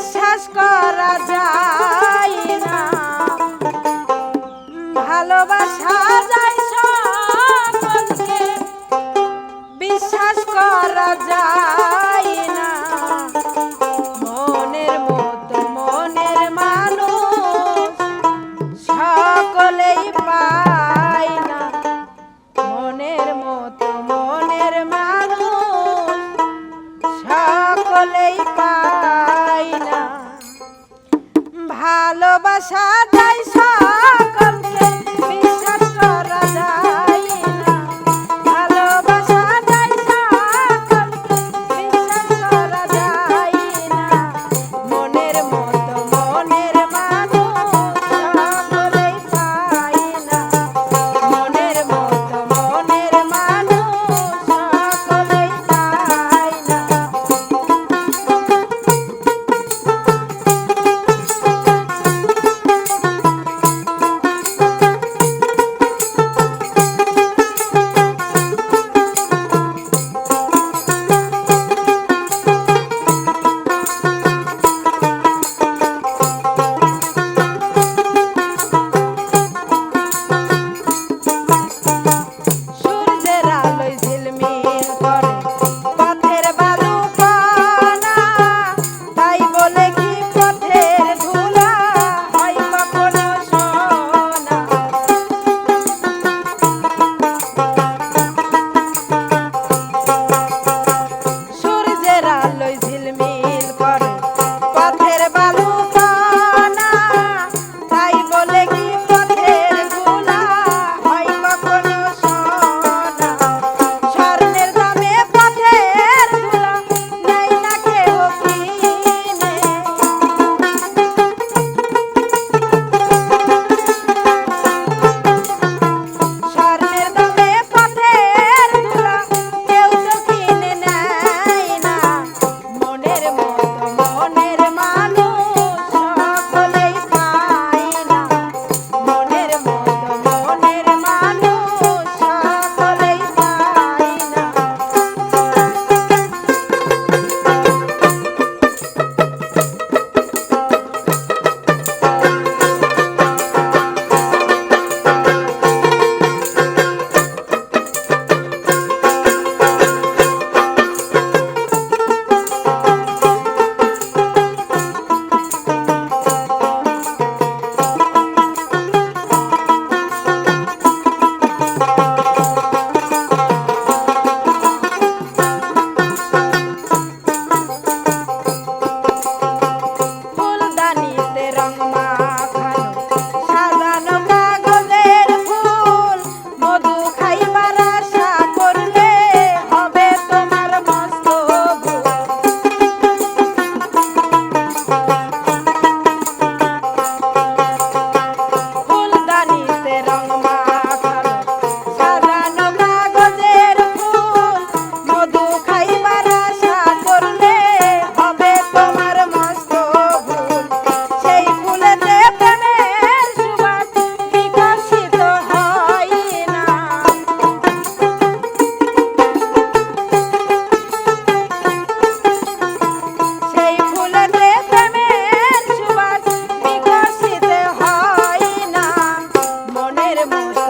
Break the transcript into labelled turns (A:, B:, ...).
A: বিশ্বাস করা যায় না। ভালোবাসা যায় সকলকে। বিশ্বাস করা যায় ভালোবাসা Thank you.